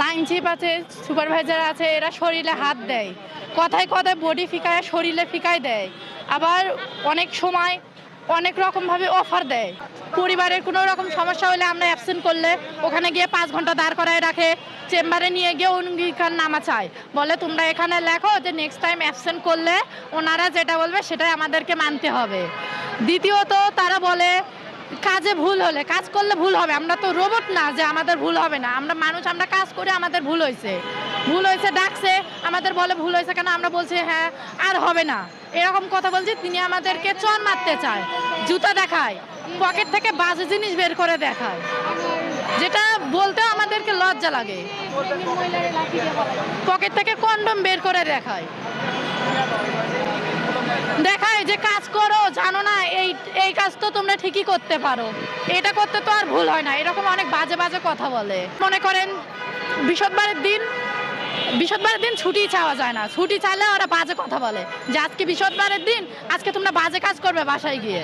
Line chip আছে supervisor আছে, এরা শরীরে হাত দেয়। কথায় কথায় বডি ফিকায়, শরীরে ফিকায় দেয়। আবার অনেক সময় অনেক রকমভাবে অফার দেয়। পরিবারের কোনো রকম সমস্যা হলে আমরা অ্যাবসেন্ট করলে ওখানে গিয়ে পাঁচ ঘণ্টা দাঁড় করায় রাখে, চেম্বারে নিয়ে গিয়ে অঙ্গীকার নামা চায়। বলে, তোমরা এখানে লেখো যে নেক্সট টাইম অ্যাবসেন্ট করলে ওনারা যেটা বলবে সেটাই আমাদেরকে মানতে হবে। দ্বিতীয়ত তারা বলে কাজে ভুল হলে, কাজ করলে ভুল হবে। আমরা তো রোবট না যে আমাদের ভুল হবে না। আমরা মানুষ, আমরা কাজ করে আমাদের ভুল হয়েছে। ভুল হয়েছে, ডাকছে, আমাদের বলে ভুল হয়েছে কেন? আমরা বলছি হ্যাঁ আর হবে না। এরকম কথা বলছি, তিনি আমাদেরকে চর মারতে চায়, জুতা দেখায়, পকেট থেকে বাজে জিনিস বের করে দেখায়, যেটা বলতেও আমাদেরকে লজ্জা লাগে। পকেট থেকে কন্ডম বের করে দেখায়। দেখায় যে কাজ করো, জানো এই কাজ তো তোমরা ঠিকই করতে পারো। এটা করতে তো আর ভুল হয় না। এরকম অনেক বাজে বাজে কথা বলে। মনে করেন বৃহস্পতিবারের দিন বৃহস্পতিবারের দিন ছুটি চাওয়া যায় না। ছুটি চাইলে ওরা বাজে কথা বলে। যে আজকে বৃহস্পতিবারের দিন, আজকে তোমরা বাজে কাজ করবে বাসায় গিয়ে।